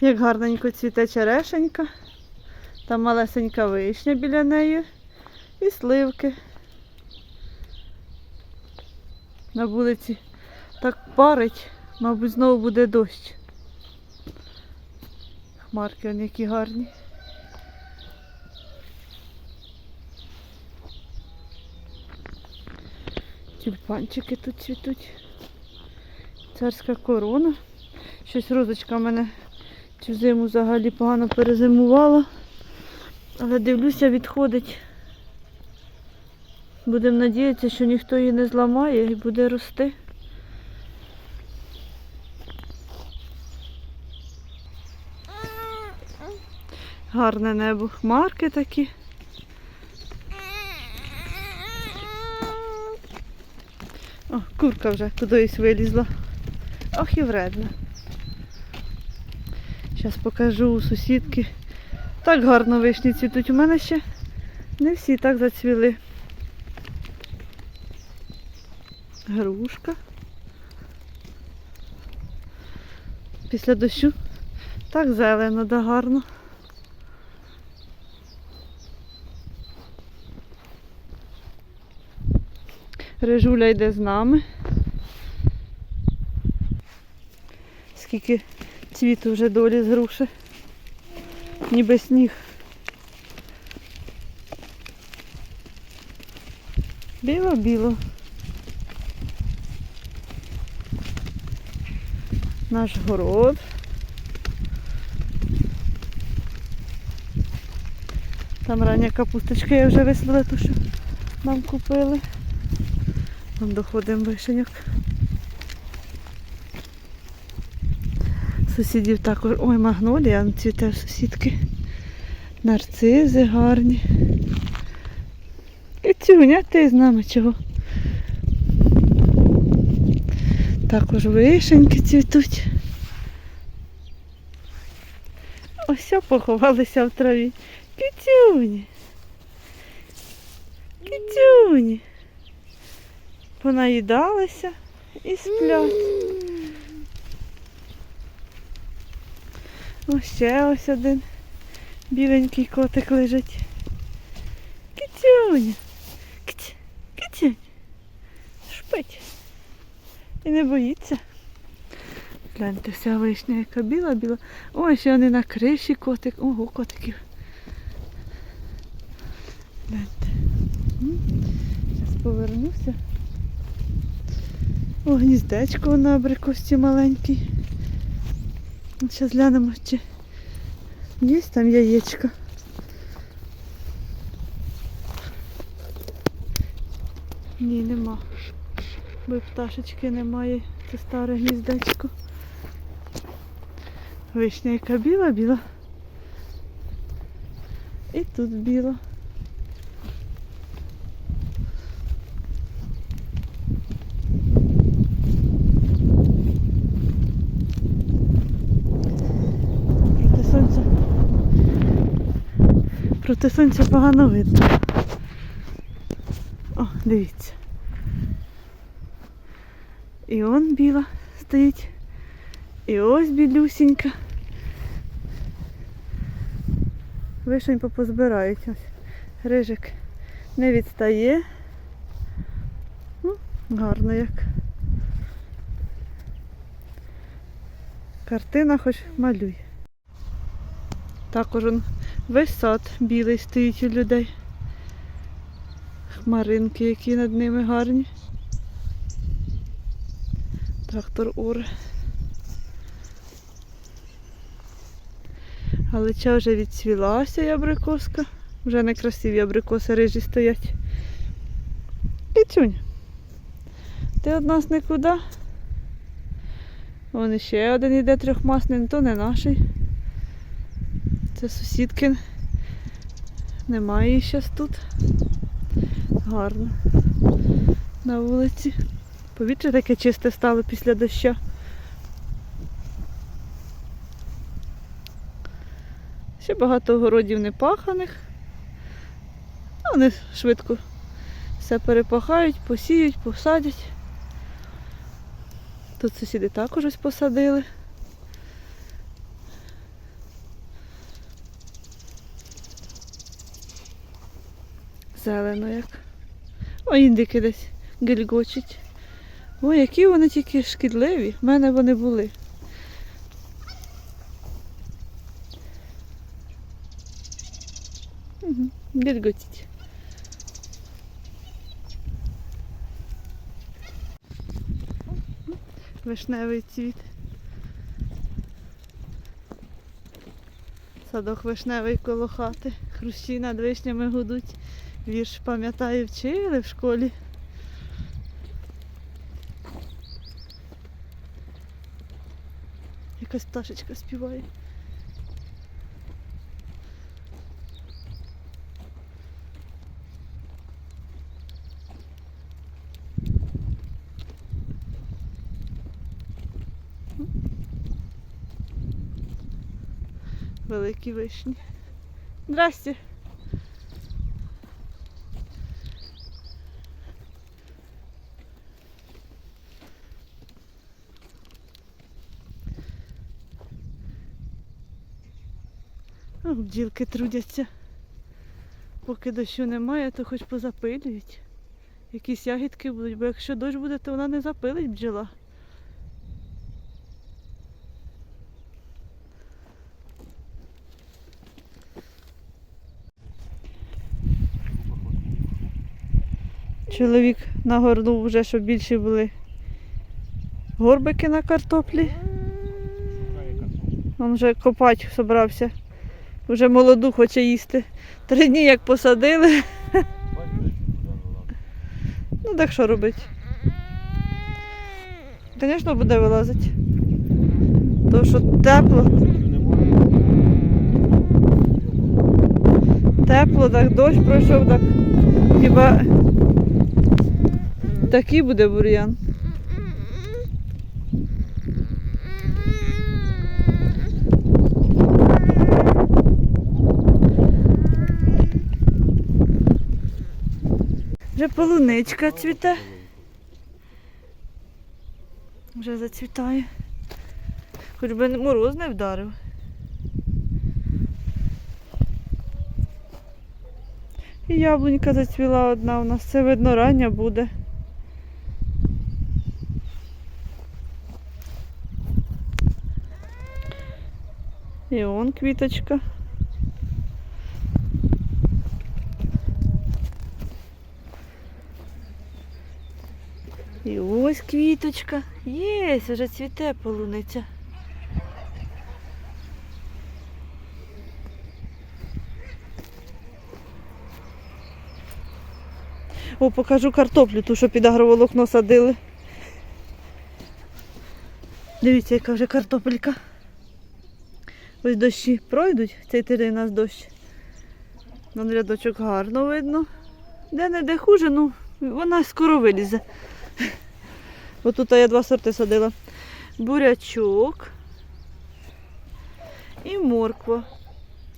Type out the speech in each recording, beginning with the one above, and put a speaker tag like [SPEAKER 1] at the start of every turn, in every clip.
[SPEAKER 1] Як гарненько цвіте черешенька. Там малесенька вишня біля неї. І сливки. На вулиці так парить, мабуть, знову буде дощ. Хмарки вони які гарні. Тюльпанчики тут цвітуть. Царська корона. Щось розочка в мене цю зиму взагалі погано перезимувала. Але дивлюся, відходить. Будемо надіятися, що ніхто її не зламає і буде рости. Гарне небо, хмарки такі. О, курка вже кудись вилізла. Ох і вредна. Зараз покажу у сусідки. Так гарно вишні цвітуть. У мене ще не всі так зацвіли. Грушка. Після дощу так зелено, да гарно. Режуля йде з нами. Скільки цвіту вже долі з груші. Ніби сніг. Біло-біло. Наш город. Там рання капусточка я вже висадила, ту, що нам купили. Там доходимо вишеньок. Сусідів також. Ой, магнолія цвіте сусідки. Нарцизи гарні. Кицюня, ти з нами чого? Також вишеньки цвітуть. Ось поховалися в траві. Кицюні. Кицюні. Понаїдалися і сплять. Ось ще ось один біленький котик лежить. Кицюня. Киць, кицюня. Шпить. І не боїться. Гляньте, вся вишня, яка біла-біла. Ой, ще вони на криші котик. Ого, котиків. Гляньте. Зараз повернуся. О, гніздечко на абрикосці маленький. Зараз глянемо, чи є там яєчко. Ні, нема. Бо пташечки немає. Це старе гніздечко. Вишня яка біла-біла. І тут біла. Проти сонця. Проти сонця погано видно. О, дивіться. І он біла стоїть. І ось білюсінька. Вишень попозбирають ось. Рижик не відстає. Ну, гарно як. Картина хоч малюй. Також он весь сад білий стоїть у людей. Хмаринки, які над ними гарні. Трактор ур. Галича вже відцвілася і абрикоска. Вже не красиві абрикоси рижі стоять. Кицюнь. Ти від нас нікуди. Вон ще один іде трьохмасний, то не наший. Це сусідкин. Немає її зараз тут. Гарно. На вулиці. Повітря таке чисте стало після дощу. Ще багато городів не паханих. Вони швидко все перепахають, посіють, посадять. Тут сусіди також ось посадили. Зелено як. О, індики десь гельгочуть. Ой, які вони тільки шкідливі. В мене вони були. Угу, гельготять. Вишневий цвіт. Садок вишневий коло хати. Хрущі над вишнями гудуть. Вірш пам'ятаю, вчили в школі. Якась пташечка співає. Великі вишні. Здрасте. О, бджілки трудяться. Поки дощу немає, то хоч позапилюють. Якісь ягідки будуть, бо якщо дощ буде, то вона не запилить бджола. Чоловік нагорнув вже, щоб більше були горбики на картоплі. Він вже копати собрався. Вже молоду хоче їсти. Три дні як посадили. Ну так що робити? Звісно, буде вилазити. Тому що тепло, тепло, так дощ пройшов, так хіба такий буде бур'ян. Вже полуничка цвіте. Вже зацвітає. Хоч би мороз не вдарив. І яблунька зацвіла одна у нас. Це видно рання буде. І он квіточка. І ось квіточка. Є, вже цвіте полуниця. О, покажу картоплю, ту, що під агроволокно садили. Дивіться, яка вже картопелька. Ось дощі пройдуть, цей тиждень у нас дощ. Вон рядочок гарно видно. Де не де хуже, ну вона скоро вилізе. Ось тут я два сорти садила. Бурячок і морква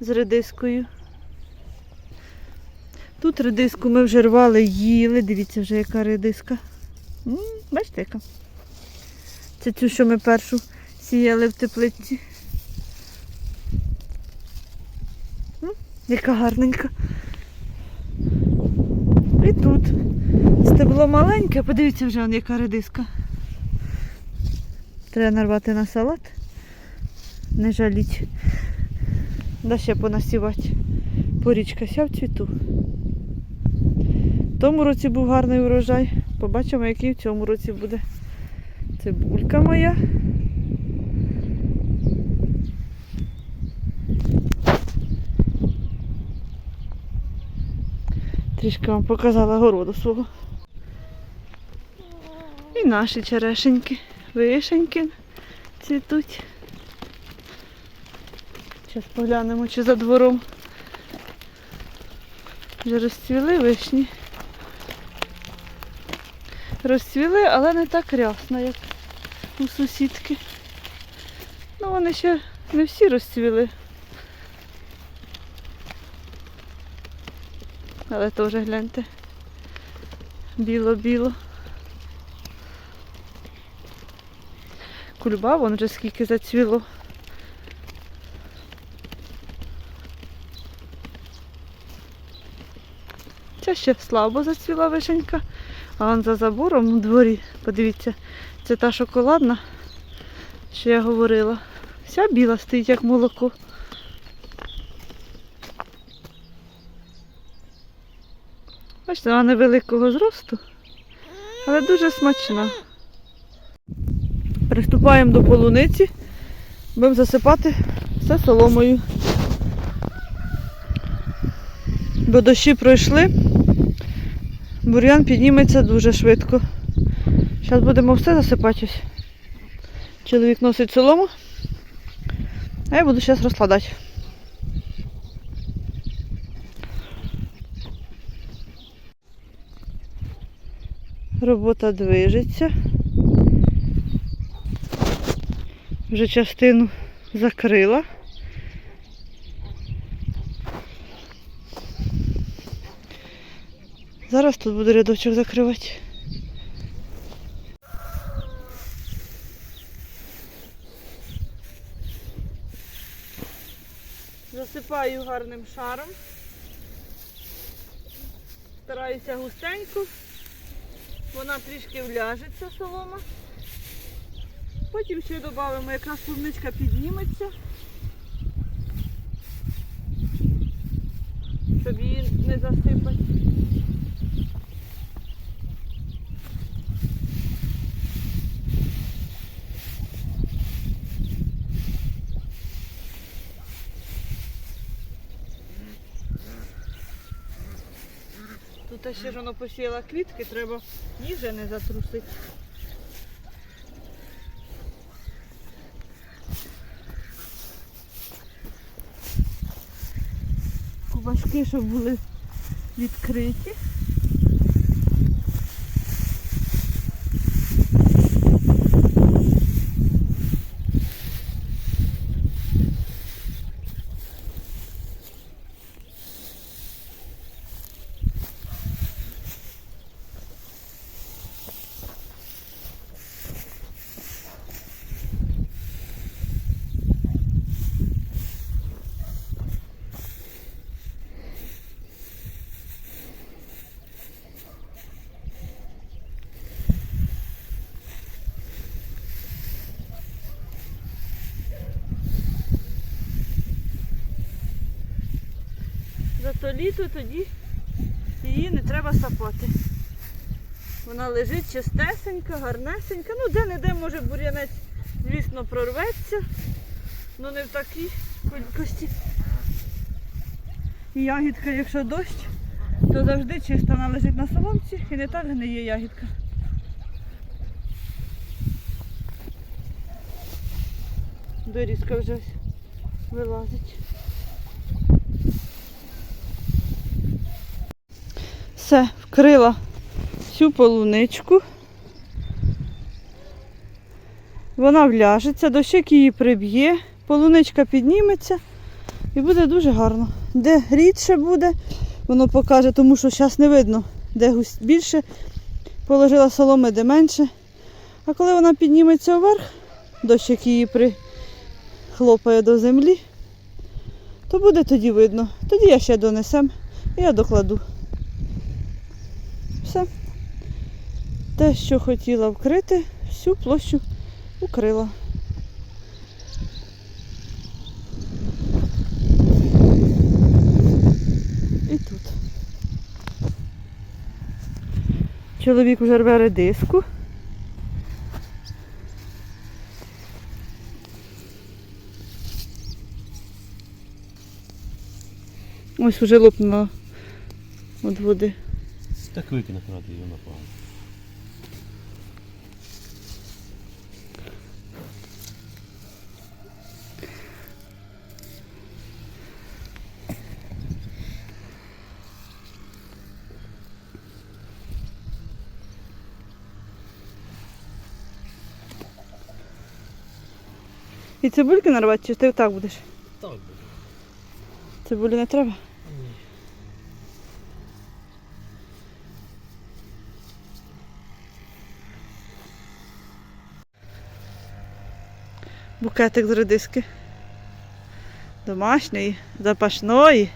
[SPEAKER 1] з редискою. Тут редиску ми вже рвали, їли. Дивіться вже яка редиска. Бачите яка? Це цю, що ми першу сіяли в теплиці. Яка гарненька. І тут. Стебло маленьке, подивіться вже, он, яка редиска. Треба нарвати на салат. Не жаліть. Да ще понасівати. Порічка ся в цвіту. В тому році був гарний урожай. Побачимо, який в цьому році буде. Цибулька моя. Трішки вам показала городу свого. І наші черешеньки, вишеньки цвітуть. Зараз поглянемо, чи за двором вже розцвіли вишні. Розцвіли, але не так рясно, як у сусідки. Ну, вони ще не всі розцвіли. Але теж гляньте. Біло-біло. Кульба, вон вже скільки зацвіло. Ця ще слабо зацвіла вишенька. А он за забором у дворі, подивіться, це та шоколадна, що я говорила. Вся біла стоїть, як молоко. Бачите, вона невеликого зросту, але дуже смачна. Приступаємо до полуниці. Будемо засипати все соломою. Бо дощі пройшли, бур'ян підніметься дуже швидко. Зараз будемо все засипати. Чоловік носить солому, а я буду зараз розкладати. Робота движеться. Вже частину закрила. Зараз тут буду рядочок закривати. Засипаю гарним шаром. Стараюся густенько. Вона трішки вляжеться солома. Потім ще додамо, якраз клубничка підніметься. Щоб її не засипати. Тут ще ж воно посіяла квітки, треба ніже не затрусити. Кубашки, щоб були відкриті. Зато літо тоді її не треба сапати. Вона лежить чистесенька, гарнесенька. Ну, де-не-де може бур'янець, звісно, прорветься, але не в такій кількості. І ягідка, якщо дощ, то завжди чисто вона лежить на соломці і не так гниє ягідка. Дорізка вже вилазить. Все, вкрила всю полуничку. Вона вляжеться, дощик її приб'є, полуничка підніметься і буде дуже гарно. Де рідше буде, воно покаже, тому що зараз не видно, де більше положила соломи, де менше. А коли вона підніметься вверх, дощик її прихлопає до землі, то буде тоді видно. Тоді я ще донесем і я докладу. Все. Те, що хотіла вкрити, всю площу укрила. І тут. Чоловік вже рве редиску. Ось уже лопнула від води.
[SPEAKER 2] Так викинь акурат її напав.
[SPEAKER 1] І цибульки нарвати, чи ти так будеш?
[SPEAKER 2] Так буде.
[SPEAKER 1] Цибулі не треба? Букетик з редиски. Домашньої, запашної,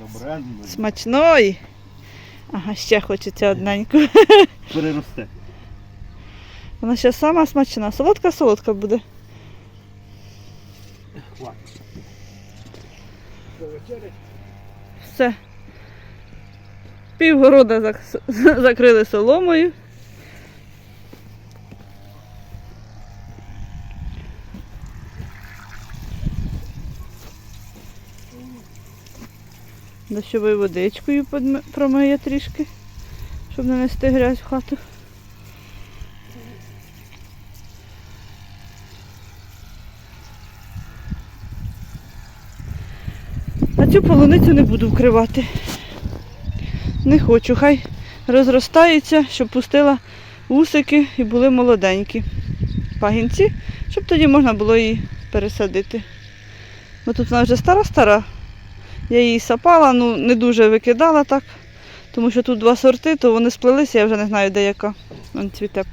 [SPEAKER 2] Добре.
[SPEAKER 1] смачної. Ага, ще хочеться одненьку.
[SPEAKER 2] Переросте.
[SPEAKER 1] Вона ще сама смачна. Солодка-солодка буде.
[SPEAKER 2] Хватить.
[SPEAKER 1] Все. Півгорода зак- закрили соломою. Дощовою водичкою промиє трішки, щоб не нести грязь в хату. А цю полуницю не буду вкривати. Не хочу, хай розростається, щоб пустила усики і були молоденькі пагінці, щоб тоді можна було її пересадити. Бо тут вона вже стара-стара. Я її сапала, ну не дуже викидала так, тому що тут два сорти, то вони сплелися, я вже не знаю де яка. Вон цвіте